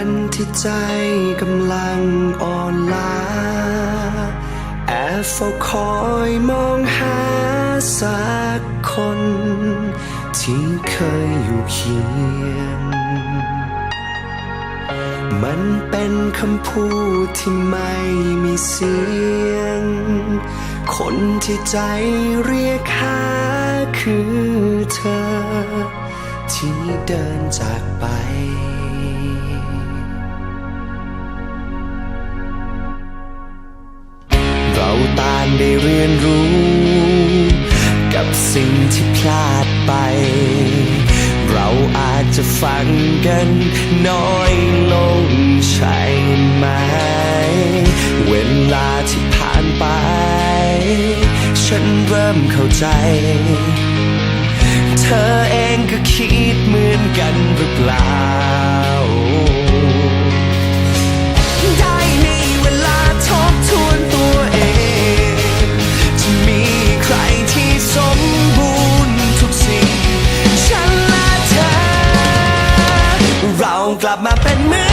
วันที่ใจกำลังอ่อนล้า แอบเฝ้าคอยมองหาสักคน ที่เคยอยู่เคียง มันเป็นคำพูดที่ไม่มีเสียง คนที่ใจเรียกหาคือเธอ ที่เดินจากไป ได้เรียนรู้ กับสิ่งที่พลาดไป เราอาจจะฟังกันน้อยลงใช่ไหม เวลาที่ผ่านไป ฉันเริ่มเข้าใจ เธอเองก็คิดเหมือนกันหรือเปล่า กลับมาเป็นเหมือน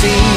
see